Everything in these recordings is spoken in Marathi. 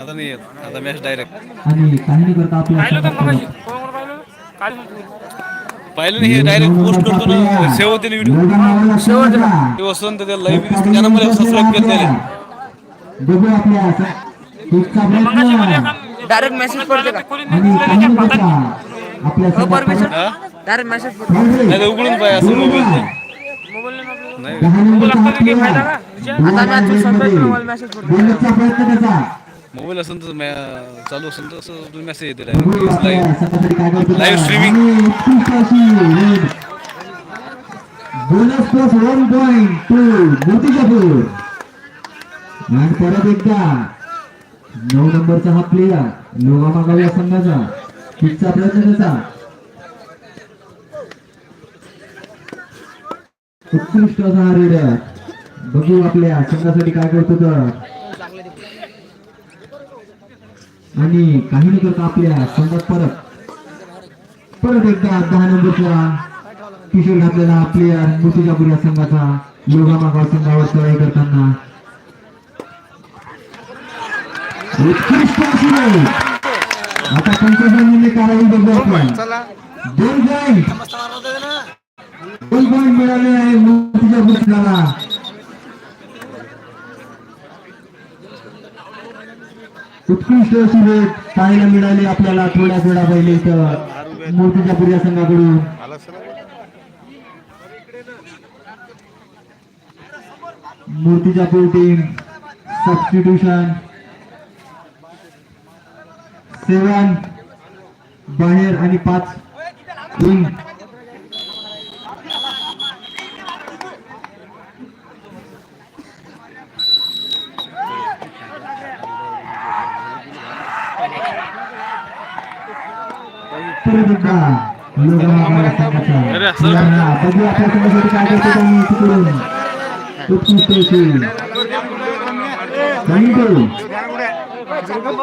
आता नाही येत. आता मॅच डायरेक्ट आणि काही नाही करता आपल्या संघात पाहिलं? नाही हे डायरेक्ट पोस्ट करतो ना. सेव होते ना व्हिडिओ ते वसंत त्या लाईव्ह दिसते त्यानं मला सबस्क्राईब केलं डायरेक्ट मेसेज पडते का? हा डायरेक्ट मेसेज पडते. नाही तर उघडून असं मोबाईल नाही. आता मेसेज पडतो. मोबाईल असेल तर मॅ- चालू असेल तर असं मेसेज येते बघू live streaming bonus plus one point two Moti Kapoor आणि परत एकदा नऊ नंबरचा हा प्लेयर लोगा मागाव्या संघाचा किकचा प्रयत्न त्याचा. उत्कृष्ट असा हा रेडर बघू आपल्या संघासाठी काय करतो तर. आणि काही न करता आपल्या संघात परत. परत एकदा दहा नंबरचा टी शर्ट घातलेला प्लेयर मुर्तिजापूर या संघाचा योगा मागाव संघावर चढाई करताना. उत्कृष्ट आता पंचवीस कारवाई बघू आपण. दोन पॉईंट दोन पॉईंट मिळाले आहे मुर्तिजापूर संघाला. उत्कृष्ट अशी भेट पाहायला मिळाली आपल्याला थोड्याच वेळा पहिले इथं मूर्तीच्या या संघाकडून. मूर्तिजापूर टीम सबस्टिट्यूशन सेवन बाहेर आणि पाच इन परत एकदा लोक आम्हाला सांगायचं. अरे असं- या, बघू आपल्या संघासाठी काय करतो त्यांनी तिकडून उत्कृष्ट अशी काही करू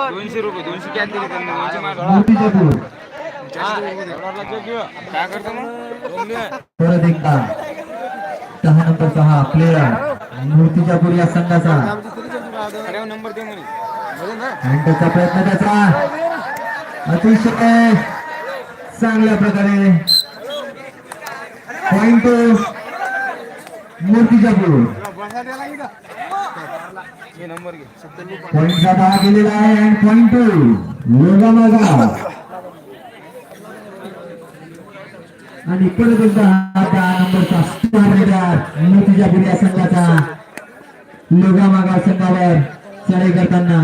दोनशे रुपये दोनशे क्या दिले त्यांनी दोनशे मार मूर्तिजापूर काय करतो मग परत एकदा दहा नंबरचा हा प्लेयर मूर्तिजापूर या संघाचा. अरे नंबर त्याचा प्रयत्न त्याचा. अतिशय. चांगल्या प्रकारे. पॉइंट मूर्तीच्या पुढून. पॉइंटचा दहा केलेला आहे अँड पॉइंट टू योगा मागा आणि परत एकदा हा दहा नंबरचा स्टार रेडर मूर्तिजापूर या संघाचा. योगा मागा संघावर चढाई करताना.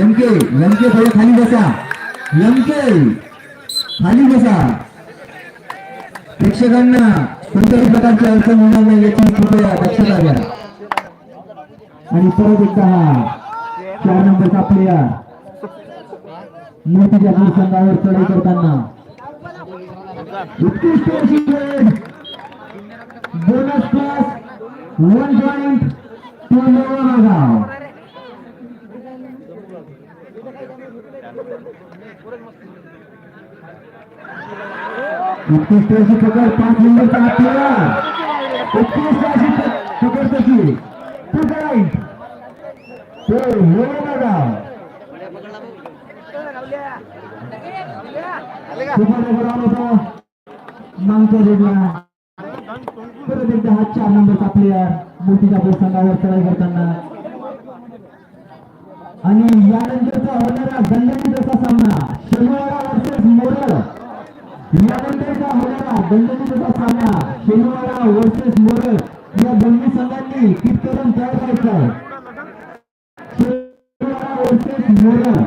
एमके एमके थोडं खाली बसा. यमके खाली बसा. प्रेक्षकांना कोणत्याही प्रकारची अडचण होणार नाही याची कृपया दक्षता घ्या. आणि परत एकदा हा चार नंबरचा प्लेयर मूर्तिजापूर संघावर चढाई करताना. उत्कृष्ट अशी bonus plus one point two मागाव. उत्कृष्ट अशी पकड पाच नंबरचा हा प्लेयर उत्कृष्ट अशी पकड त्याची टू पॉइंट तो मागाव मागच्या जोडला परत एकदा हा चार नंबरचा प्लेयर मूर्तिजापूर संघावर चढाई करताना आणि यानंतरचा होणारा दणदणीत सामना शनिवारा वर्सेस मोरल. यानंतरचा होणारा दणदणीत सामना शनिवारा वर्सेस मोरल. या दोन्ही संघांनी कित तयार करायचा आहे. शनिवारा वर्सेस मोरल.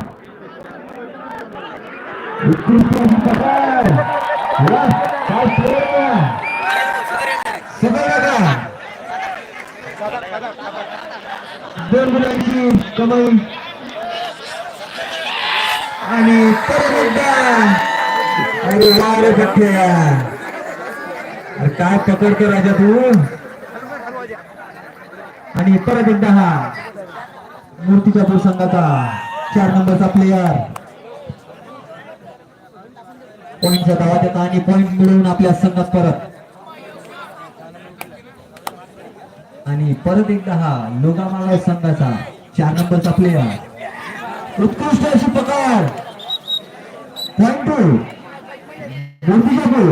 दोन गुणांची कमाई. आणि अरे अरे काय पकडतो राजा तू? आणि परत एकदा हा मूर्तीच्या प्रसंगाचा चार नंबरचा प्लेयर पॉइंटचा दावा देता आणि पॉईंट मिळवून आपल्या संघात परत. आणि परत एकदा हा लोगामाला संघाचा चार नंबरचा प्लेयर उत्कृष्ट अशी पकड point to Murtijapur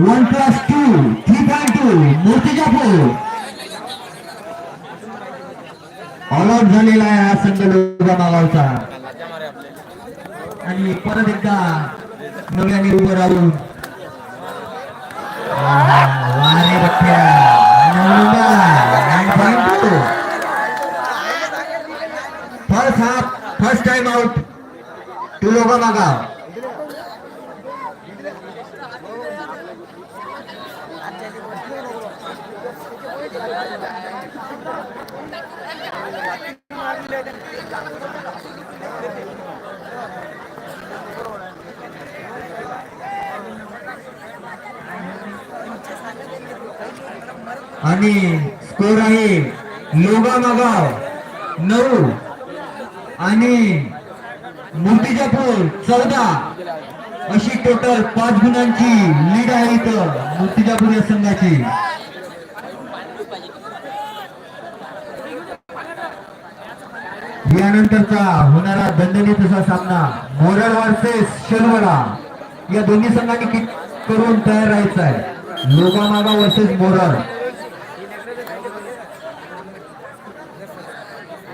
one plus two three point to Murtijapur all out झालेला आहे हा संघ लोका मागावचा आणि परत एकदा नव्याने उभं राहून वारे बघ्या first half first time out to लोक मागा आणि स्कोर आहे लोगा मागाव नऊ. आणि मूर्तिजापूर चौदा. अशी टोटल पाच गुणांची लीड आहे इथं मूर्तिजापूर या संघाची. यानंतरचा होणारा दणदणीत असा सामना मोरल वर्सेस शर्वरा या दोन्ही संघांनी किक करून तयार राहायचा आहे? लोगामागा वर्सेस मोरल.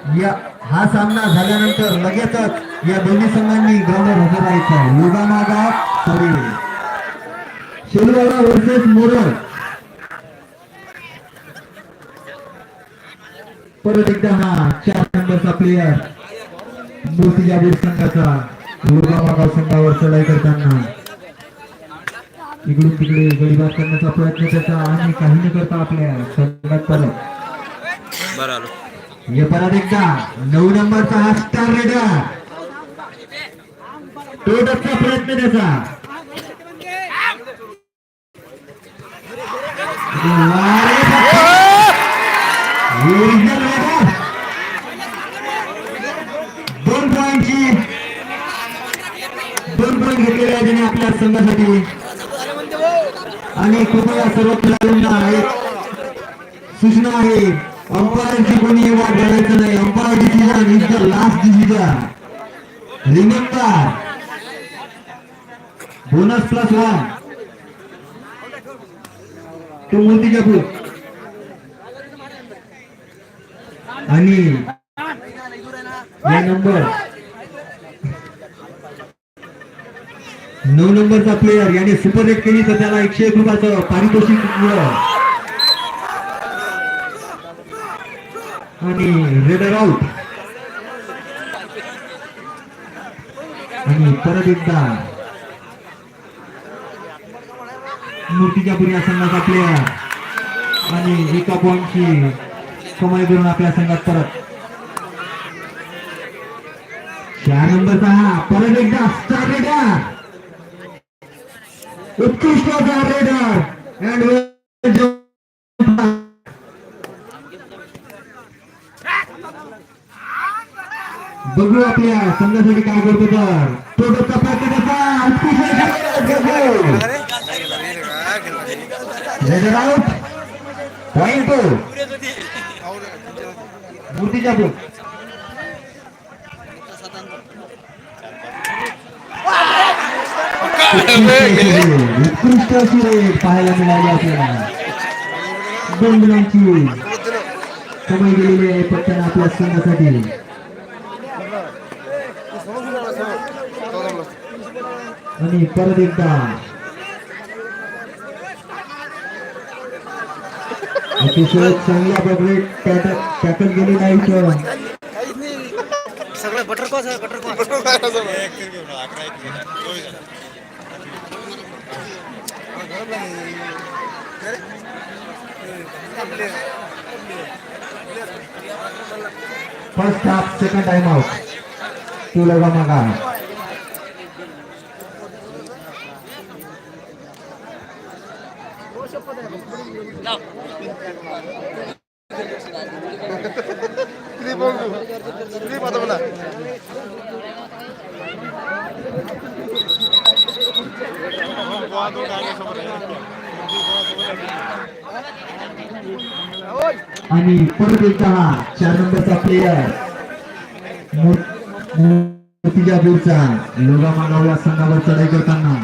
या हा सामना झाल्यानंतर लगेचच या दोन्ही संघांनी ग्राउंडवर हजर राहायचं. आहे लोगामागा सॉरी शनिवारा वर्सेस मोरल परत एकदा हा चार नंबरचा प्लेयर मूर्तिजापूर संघाचा लोगामागाव संघावर चढाई करताना. इकडून तिकडे गडीबाद करण्याचा प्रयत्न त्याचा आणि काही न करता आपल्या संघात परत. बरं आलो. हे परत एकदा नऊ नंबरचा हा स्टार रेडर तो टचचा प्रयत्न त्याचा. दोन पॉईंटची दोन पॉईंट घेतलेले आहे त्याने आपल्या संघासाठी. आणि कृपया सर्व खेळाडूंना एक सूचना आहे. अंपायरची कोणी वाट घालायचं नाही. Umpire decision is last decision remember bonus plus one to Murtijapur आणि या नंबर. नऊ नंबरचा प्लेयर याने सुपर रेट केली तर त्याला एकशे एक रुपयाचं पारितोषिक मिळालं. आणि रेडर आउट आणि परत एकदा मूर्तिजापूर या संघाचा प्लेयर आणि एका पॉईंटची कमाई करून आपल्या संघात परत चार नंबरचा हा परत एकदा स्टार रेडर उत्कृष्ट स्टार रेडर अँड बघू आपल्या संघासाठी काय करतो तर तो डोका प्रयत्न त्याचा उत्कृष्ट raider out point to Murtijapur उत्कृष्ट अशी रेड पाहायला मिळाली आपल्याला दोन गुणांची कमाई गेलेली आहे पट्ट्यानं आपल्या संघासाठी आणि परत एकदा. अतिशय चांगल्या प्रकारे टॅकल गेली नाही तर सगळं आहे first half second time out to लगा मागा. किती बोलू किती पाहता म्हणा आणि परत एकदा हा चार नंबरचा प्लेयर मूर्तिजा दूरचा लोगा मागावला संघावर चढाई करताना.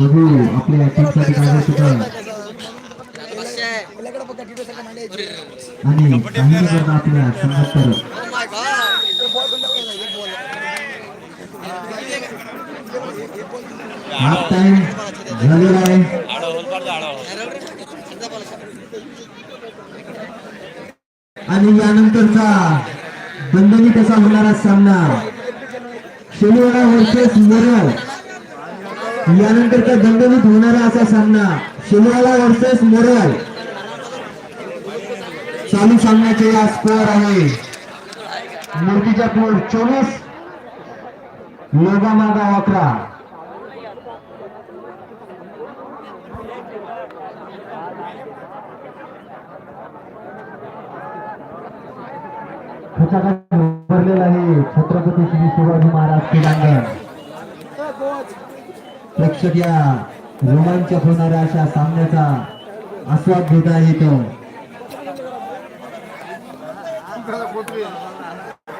बघू आपल्या टीमसाठी काय करत होतं. आणि काही न करता आपल्या संघात हाफ टाइम झालेला आहे. आणि यानंतरचा बंधनी कसा होणारा सामना? शनिवारा वर्सेस मोरळ यानंतरचा दंडनीत होणारा असा सामना. शनिवारा वर्सेस मोरळ चालू सामन्याचे या स्कोअर आहे. मूर्तिजापूर चोवीस लोगामागा अकरा. भरलेला आहे छत्रपती श्री शिवाजी महाराज क्रीडांगण प्रेक्षक या रोमांचक होणाऱ्या अशा सामन्याचा आस्वाद घेता येतो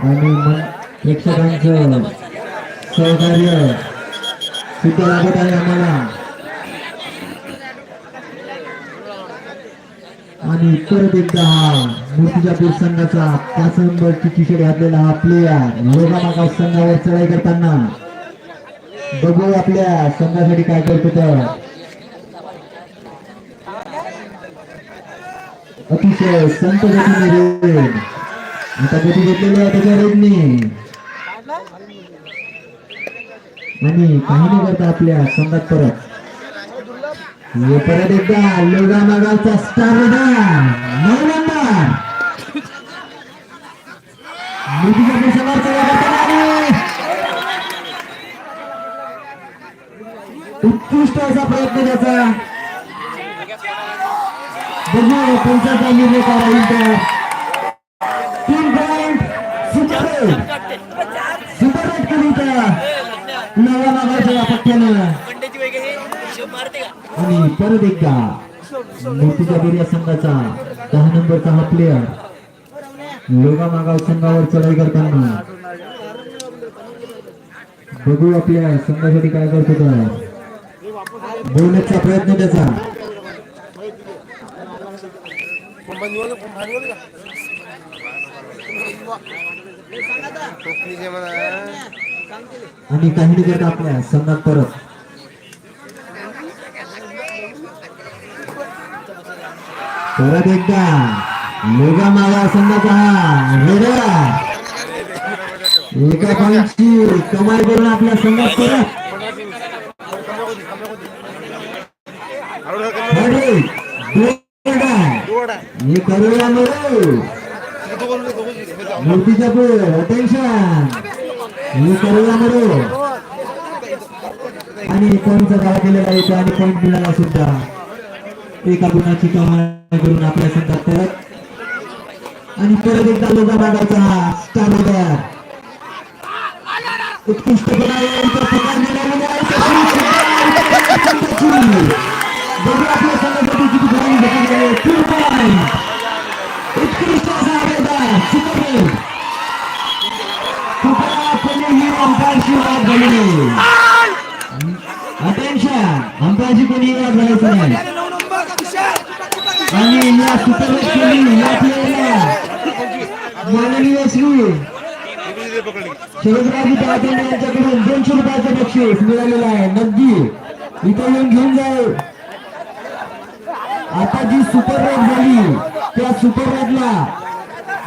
आणि मग प्रेक्षकांचं सहकार्य सिद्ध लागत आहे आम्हाला. आणि परत एकदा हा मूर्तिजापूर संघाचा पाच नंबरची टी शर्ट घातलेला हा प्लेयर लोगा संघावर चढाई करताना. बघू आपल्या संघासाठी काय करतो तर अतिशय संत गतीने आता गती घेतलेली आहे त्याच्या रेडने आणि काही नाही करता आपल्या संघात परत. हे परत एकदा लोगा मागावचा स्टार नंबर. उत्कृष्ट असा प्रयत्न त्याचा. बघू पंचाचा निर्णय करा इंटर तीन सुपर रेट सुपर रेट केली तर नव्या नागाच्या पट्ट्यानं आणि परत एकदा मोठीच्या बिर्या संघाचा दहा नंबरचा हा प्लेयर लोगा मागाव संघावर चढाई करताना. बघू आपल्या संघासाठी काय करतो तर बोलण्याचा प्रयत्न त्याचा. आणि काही नाही करत आपल्या संघात परत. परत एकदा लोगा मागा संघाचा वेगळा. एका पॉईंटची कमाई करून आपल्या संघात परत. अरे, हे करूया मरू. मूर्तिजापूर अटेन्शन हे करूया मरू आणि पॉईंटचा दावा केलेला आहे आणि पॉईंट मिळाला सुद्धा. एका गुणाची कमाई करून आपल्या संघात परत. आणि परत एकदा लोका मागायचा हा स्टार उदय उत्कृष्टपणा कोणीही अंपायरशी वाद झाली अटेन्शन अंपायरशी कोणीही वाद घालायचं नाही. आणि या सुपर केली या प्लेयरला माननीय श्री शरदराजी पाटील यांच्याकडून दोनशे रुपयाचं बक्षीस मिळालेलं आहे. नक्की इथं येऊन घेऊन जाईल आता जी सुपर रेड झाली त्या सुपर रेडला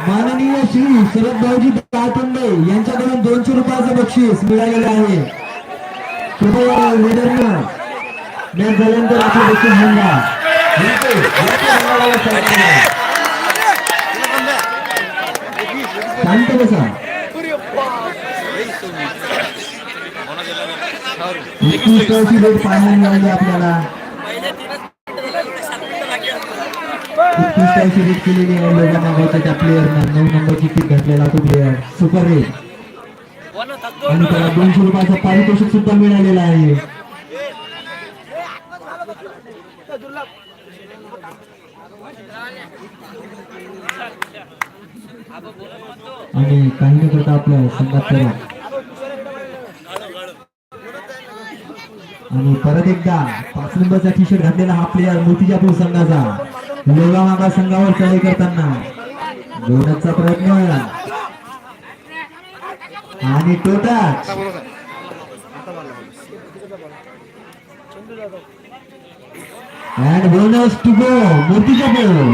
माननीय श्री शरद भाऊजी तातंडे यांच्याकडून दोनशे रुपयाचं बक्षीस मिळालेलं आहे. कृपया रेडरनं मॅच झाल्यानंतर आपलं बक्षीस घेऊन जा. येते, येते मंगळवार शांत बसा. उत्कृष्टाची भेट पाहायला मिळाली आपल्याला. उत्कृष्टाची केलेली आहे त्या प्लेअरनं नऊ नंबरची किट घातलेला तो प्लेअर सुपर रेट आणि त्याला दोनशे रुपयाचं पारितोषिक सुद्धा मिळालेलं आहे आणि काही न करता आपल्या संघात आणि परत एकदा पाच नंबरचा टी शर्ट घातलेला हा प्लेयर मोतीजापूर संघाचा. लोगा मागा संघावर चढाई करताना. जोडण्याचा प्रयत्न आणि टोटाच And bonus to go, Murtijapur.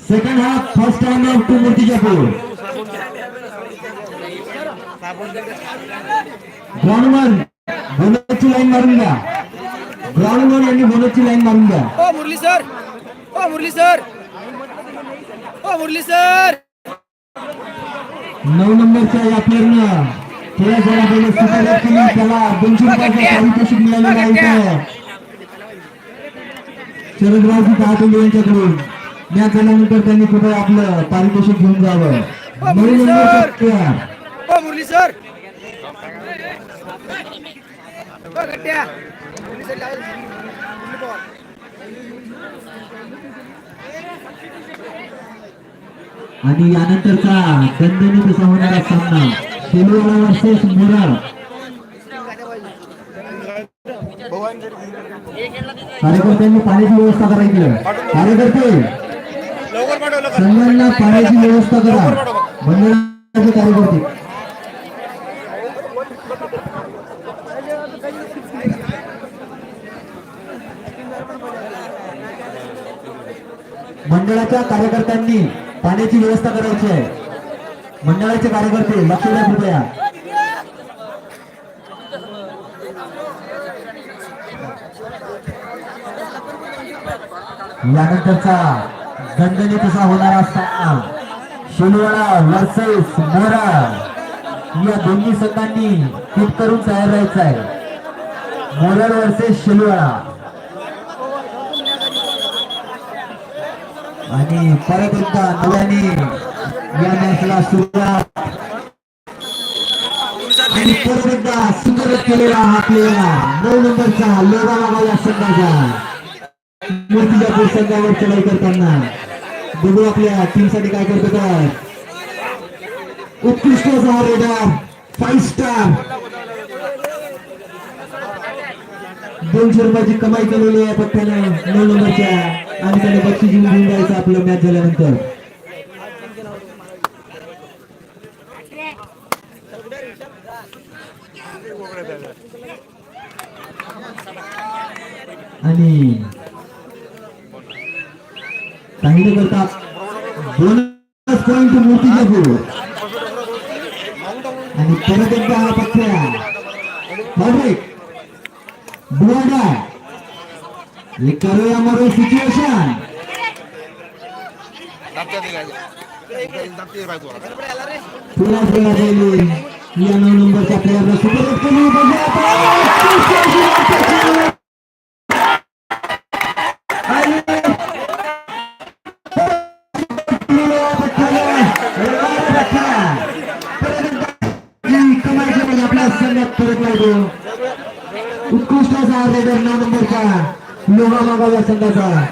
Second half, first time out to Murtijapur. ग्राउंडवर बोनसची लाईन मारून द्या ग्राउंडवर यांनी बोनसची लाईन मारून द्या ओ मुरली सर ओ मुरली सर! ओ मुरली सर! नऊ नंबरच्या या प्लेअरनं थोड्या जरा पहिले सुपर केली त्याला दोनशे रुपयाचं पारितोषिक मिळालेलं आहे. शरदरावजी दहातोंडे यांच्याकडून मॅच झाल्यानंतर त्यांनी कुठे आपलं पारितोषिक घेऊन जावं. नऊ ओ मुरली सर! गट्ट्या मुरली सर लागेल. मुरली पवार. आणि यानंतरचा दणदणीत असा होणारा सामना वर्सेस मुरार. कार्यकर्त्यांनी पाण्याची व्यवस्था करायची. कार्यकर्ते संघांना पाण्याची व्यवस्था करा. मंडळाचे कार्यकर्ते. मंडळाच्या कार्यकर्त्यांनी पाण्याची व्यवस्था करायची आहे. मंडळाचे कार्यकर्ते लक्ष द्या कृपया. यानंतरचा दणदणी कसा होणार असताना शिलवाडा वर्सेस मोरा. या दोन्ही संघांनी खूप करून तयार राहायचं आहे. मोरड वर्सेस शिलवाडा आणि परत एकदा नव्याने या मॅचला सुरुवात. आणि परत एकदा सुंदर केलेला हा प्लेअर नऊ नंबरचा लोगा या संघाचा. मूर्तिजापूर संघावर चढाई करताना. बघू आपल्या टीमसाठी काय करतो तर उत्कृष्ट असा रेडर फाईव्ह स्टार दोनशे रुपयाची कमाई केलेली आहे पट्ट्यानं नऊ नंबरच्या. आणि त्याने बक्षीस घेऊन घेऊन जायचं आपलं मॅच झाल्यानंतर. आणि काही करतात करता बोनस पॉइंट मूर्ती जागो आणि परत एकदा हा पक्ष्या फॅब्रिक बुवाडा करूया मरो सिच्युएशन पुन्हा प्लेअर राहिली या नऊ नंबरच्या प्लेअरला सुपर उत्कृष्ट असा रेडर नऊ नंबरचा लोहा मागाव्या संघाचा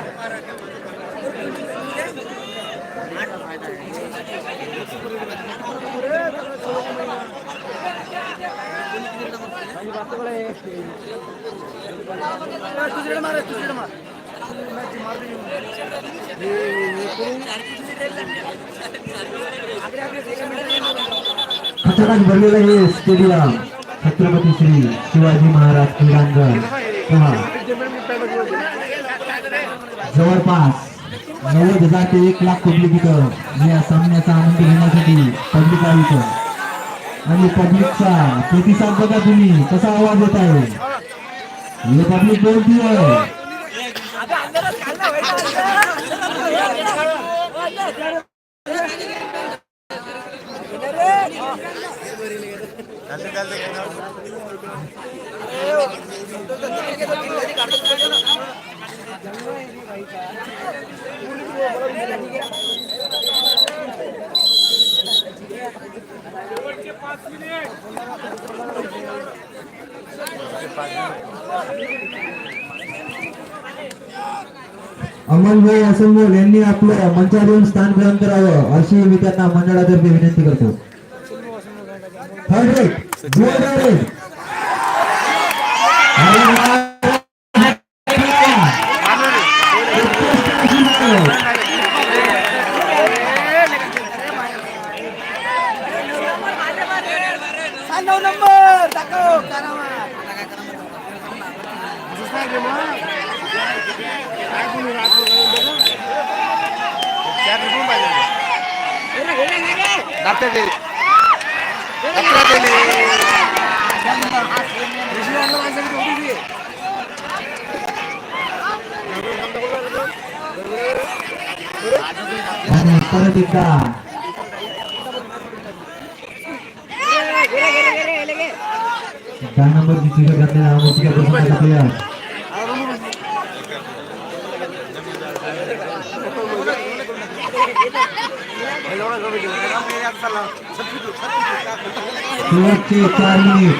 तुझ्याकडे मार तुझ्याकडे मार खतरनाक भरलेलं हे स्टेडियम छत्रपती श्री शिवाजी महाराज क्रीडांगण. पहा जवळपास नव्वद हजार ते एक लाख पब्लिक इथं या सामन्याचा आनंद घेण्यासाठी पब्लिक आली आणि पब्लिकचा प्रतिसाद बघा तुम्ही कसा आवाज येत आहे. हे पब्लिक बोलती आहे. अमोलभाई असंबोल यांनी आपलं मंचावरून स्थान ग्रहण करावं अशी मी त्यांना मंडळातर्फे विनंती करतो. थर्ड रेट जोरदार रेट. अरे वा. नऊ नंबर दाखव करामा आणि परत एकदा दहा नंबरची चिठ्ठी घातलेला मूर्तिका प्रसंगाचा प्लेयर शेवटचे चार minute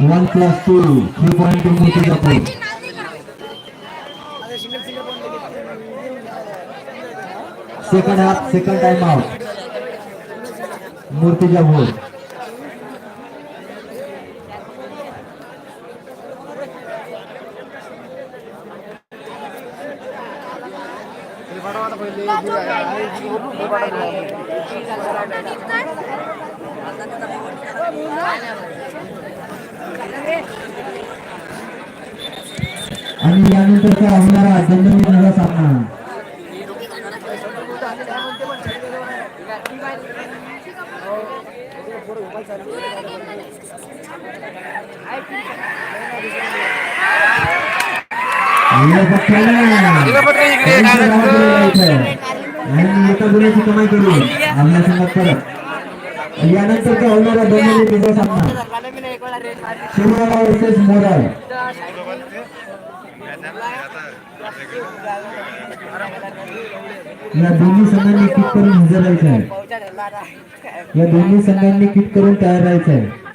one plus two three point to मूर्ती जातो second half second time out Murtijapur आणि यानंतरचा होणारा दंडनीत नवा सामना या कमाई करू आपल्या संघात परत होणारा सामना वर्सेस या दोन्ही संघांनी किट करून हजर राहायचं आहे? या दोन्ही संघांनी किट करून तयार राहायचं आहे?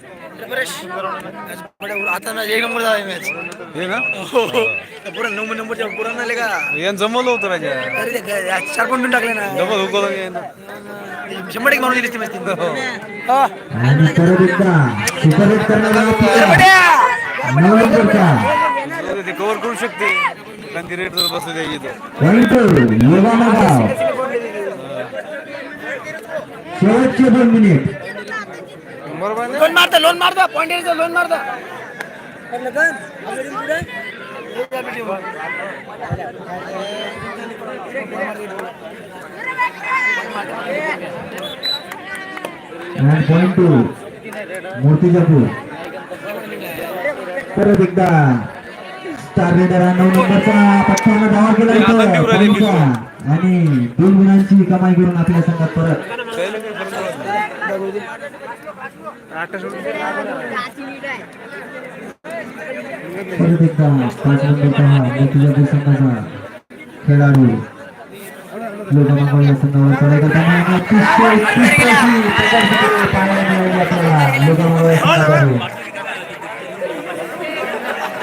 आता ना एक नंबर झाला मॅच हे का? पुरा नऊ नंबरच्या पुरा का? यान जमवलं होतं राजा. अरे ते चार पण टाकले ना. डबल हुकवलं यानं. शंभर एक मारून दिली मॅच हो. आणि परत एकदा सुपरहिट करणारा आपला नऊ नंबरचा ते कव्हर करू शकते कारण ती रेट जर योगामा गाव शेवटचे दोन मिनिट बरोबर लोन मारता लोन मारता पॉइंट लोन मारता. आणि पॉइंट टू मूर्तिजापूर परत एकदा स्टार रेडर नऊ नंबरचा पक्षानं धावा केला इथं. आणि दोन गुणांची कमाई करून आपल्या संघात परत. परत खेळाडू संघावर चढाई करताना अतिशय पाहायला मिळाली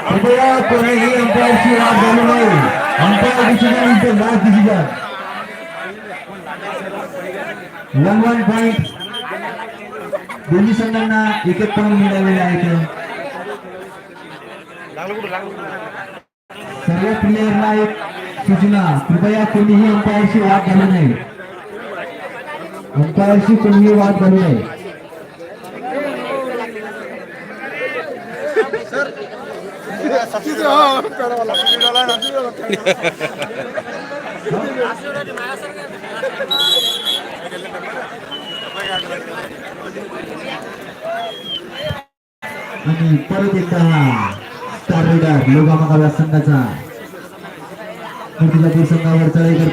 आपल्याला कृपया कोणीही अंपायरची वाद umpire decision last decision one one दोन्ही संघांना एक एक पॉईंट मिळालेले आहेत सर्व प्लेयरला एक सूचना. कृपया कोणीही अंपायरशी वाद घालू नये. अंपायरशी कोणीही वाद घालू नये. Ini baru kita cari lagi lubang angkasa sengaja, begitu lagi sengaja cari ke.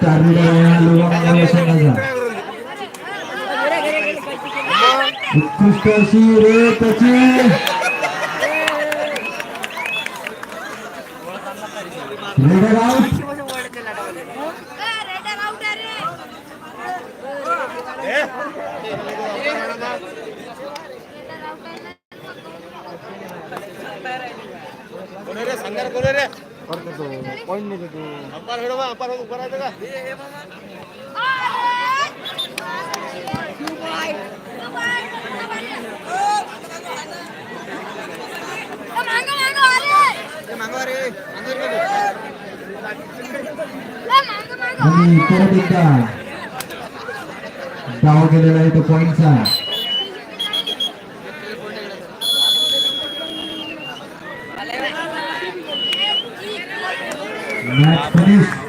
Cari dari lubang angkasa sengaja, fokus ke siri, kecil, gede. आणि परत एकदा डाव गेलेला आहे तो पॉइंटचा मॅच फिनिश